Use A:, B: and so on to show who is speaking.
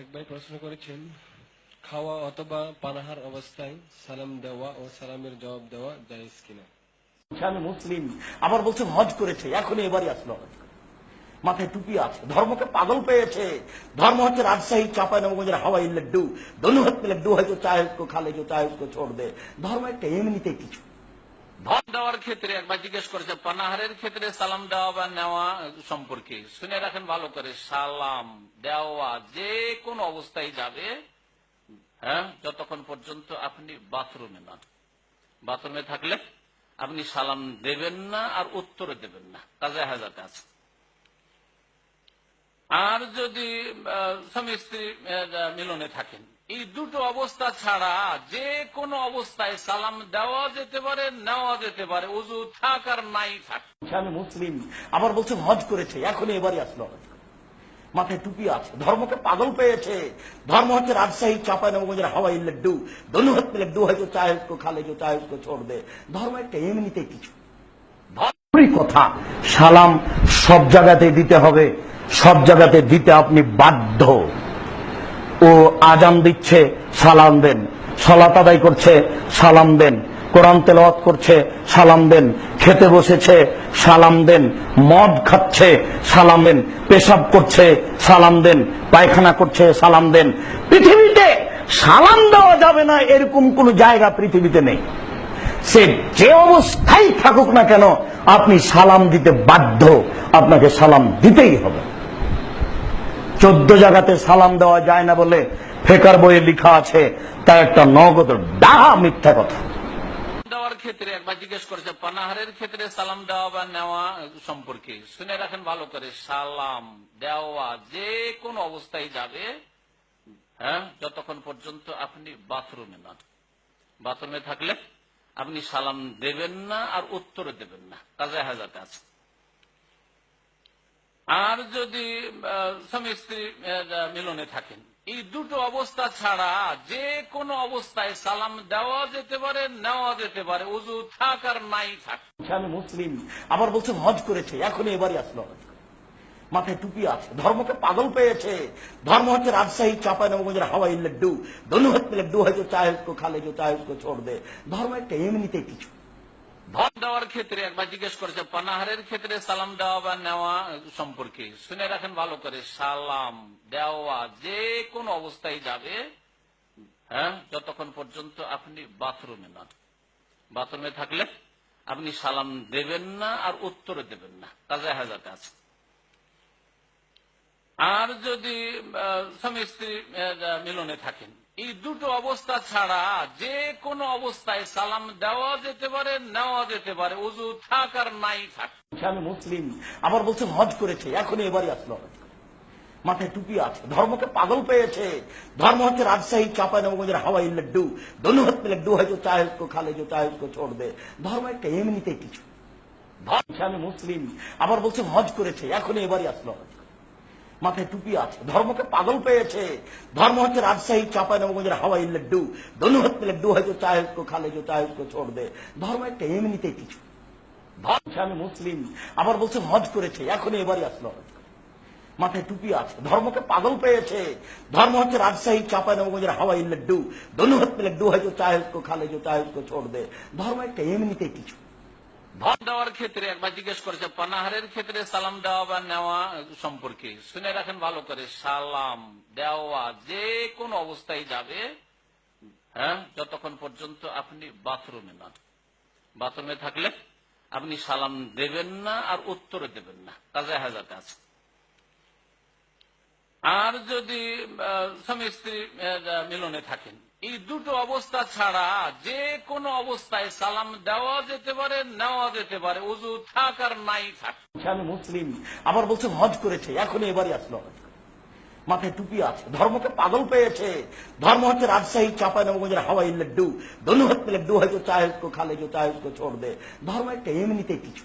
A: এক ভাই প্রশ্ন করেছেন, খাওয়া অথবা পানাহার অবস্থায় সালাম দেওয়া ও সালামের জবাব দেওয়া জায়েজ কিনা?
B: আমি মুসলিম? আবার বলছে হজ করেছে এবারই আসলো হজ মাথায় টুপি আছে, ধর্মকে পাগল পেয়েছে। ধর্ম হচ্ছে রাজশাহী চাপায় হাওয়াই লাড্ডু। দনু হাত লাড্ডু হয়তো খালে দে। ধর্ম একটা এমনিতে কিছু।
C: ধন দেওয়ার ক্ষেত্রে একবার জিজ্ঞেস করেছে, পানাহারের ক্ষেত্রে সালাম দেওয়া বা নেওয়া সম্পর্কে? শুনে রাখেন ভালো করে, সালাম দেওয়া যে কোন অবস্থায় যাবে হ্যাঁ যতক্ষণ পর্যন্ত আপনি বাথরুমে না। বাথরুমে থাকলে আপনি সালাম দেবেন না আর উত্তর দেবেন না। কাজে হাজাতে আছে। আর যদি স্বামী স্ত্রী মিলনে থাকেন এই দুটো অবস্থা ছাড়া যে কোনো অবস্থায় সালাম দেওয়া যেতে পারে নেওয়া যেতে পারে উজু থাক আর নাই থাক।
B: আমি মুসলিম আবার বলছে হজ করেছে এখন এবারে আসলো। মাথায় টুপি আছে ধর্মকে পাগল পেয়েছে। ধর্ম হচ্ছে রাজশাহী চাপায় নবগঞ্জের হাওয়াই লাড্ডু। দনু হচ্ছে লাড্ডু হয়তো চাহেসকো খালে যে কেউ হচ্ছে ছোড় দে। ধর্ম একটা এমনিতে কিছু। কথা। সালাম সব জায়গাতে দিতে হবে। সব জায়গাতে দিতে আপনি বাধ্য। ও আজান দিচ্ছে, সালাম দেন। সলাত আদায় করছে, সালাম দেন। কোরআন তেলাওয়াত করছে, সালাম দেন। খেতে বসেছে, সালাম দেন। মদ খাচ্ছে, সালাম দেন। পেশাব করছে, সালাম দেন। পায়খানা করছে, সালাম দেন। পৃথিবীতে সালাম দেওয়া যাবে না, এরকম কোন জায়গা পৃথিবীতে নেই। সে যে অবস্থায় থাকুক না কেন, আপনি সালাম দিতে বাধ্য। আপনাকে সালাম দিতেই হবে। চোদ্দ জায়গাতে সালাম দেওয়া যায় না বলে ফেকার বইয়ে লেখা আছে, তার একটা নগদ ডাহা মিথ্যা কথা।
C: ক্ষেত্রে একবার জিজ্ঞেস করেছে, পানাহারের ক্ষেত্রে সালাম দেওয়া বা নেওয়া সম্পর্কে? শুনে রাখেন ভালো করে, সালাম দেওয়া যে কোন অবস্থায় যাবে হ্যাঁ যতক্ষণ পর্যন্ত আপনি বাথরুমে না বাথরুমে থাকলে আপনি সালাম দেবেন না আর উত্তর দেবেন না। কাজে হাজাতে আছে। আর যদি স্বামী স্ত্রী মিলনে থাকেন, এই দুটো অবস্থা ছাড়া যে কোনো অবস্থায় সালাম দেওয়া যেতে পারে, নেওয়া যেতে পারে, উজু থাক আর নাই থাক।
B: আমি মুসলিম, আবার বলছে হজ করেছে এখন এবারই আসলো মাথায় টুপি আছে, ধর্মকে পাগল পেয়েছে। ধর্ম হচ্ছে রাজশাহী চাপায় নবগঞ্জের হাওয়াই লাড্ডু। দনু হাত লাড্ডু হয়তো চাহেজ খালে চাহেজ কো ছোড় দে। ধর্ম একটা এমনিতে কিছু।
C: দেওয়ার ক্ষেত্রে একবার জিজ্ঞেস করেছে, পানাহারের ক্ষেত্রে সালাম দেওয়া বা নেওয়া সম্পর্কে? শুনে রাখেন ভালো করে, সালাম দেওয়া যে কোন অবস্থায় যাবে হ্যাঁ যতক্ষণ পর্যন্ত আপনি বাথরুমে না। বাথরুমে থাকলে আপনি সালাম দেবেন না আর উত্তর দেবেন না। কাজে হাজাতে আছে। আর যদি স্বামী স্ত্রী মিলনে থাকেন এই দুটো অবস্থা ছাড়া যে কোনো অবস্থায় সালাম দেওয়া যেতে পারে, নেওয়া যেতে পারে। উজু থাক আর নাই থাক।
B: আমি মুসলিম। আবার বলছে হজ করেছে এখন এবারই আসলো। মাথায় টুপি আছে, ধর্মকে পাগল পেয়েছে। ধর্ম হচ্ছে রাজশাহী চাপা নবগঞ্জের হাওয়াই লাড্ডু। দনুহত লাড্ডু হয়তো চাহেসকো খালে, যে চাহেসকো ছোড়বে ধর্ম একটা এমনিতে কিছু। আমি মুসলিম। আবার বলছে হজ করেছে এখন এবারই আসলো। হজ মাথায় টুপি আছে। ধর্মকে পাগল পেয়েছে। ধর্ম হচ্ছে রাজশাহী চাঁপাইনবাবগঞ্জের হাওয়াই লাড্ডু। দনুহত লাড্ডু, হয়তো চায় হোক, খালে যে চাহে উসকো ছোড় দে। ধর্ম একটা এমনিতে কিছু। আমি মুসলিম। আবার বলছে হজ করেছে, এখনই এবারই আসলো হজ মাথায় টুপি আছে। ধর্মকে পাগল পেয়েছে। ধর্ম হচ্ছে রাজশাহী চাঁপাইনবাবগঞ্জের হাওয়াই লাড্ডু। দনুহত লাড্ডু, হয়তো চায় হোক, খালে যে চাহে উসকো ছোড় দে। ধর্ম একটা এমনিতে কিছু।
C: ধন দেওয়ার ক্ষেত্রে একবার জিজ্ঞেস করেছে, পানাহারের ক্ষেত্রে সালাম দেওয়া বা নেওয়া সম্পর্কে? শুনে রাখেন ভালো করে, সালাম দেওয়া যে কোন অবস্থায় যাবে হ্যাঁ যতক্ষণ পর্যন্ত আপনি বাথরুমে না। বাথরুমে থাকলে আপনি সালাম দেবেন না আর উত্তর দেবেন না। কাজে হাজাতে আছে। আর যদি স্বামী স্ত্রী মিলনে থাকেন, এই দুটো অবস্থা ছাড়া যে কোনো অবস্থায় সালাম দেওয়া যেতে পারে, নেওয়া যেতে পারে, উজু থাক আর নাই থাক।
B: আমি মুসলিম? আবার বলছে হজ করেছে এখন এবারই আসলো। মাথায় টুপি আছে, ধর্মকে পাগল পেয়েছে। ধর্ম হচ্ছে রাজশাহী চাপানগঞ্জের হাওয়াই লাড্ডু। দনু হাত লাড্ডু হয়তো চাহে খালে যে চাহে ছোড় দে। ধর্ম একটা এমনিতে কিছু।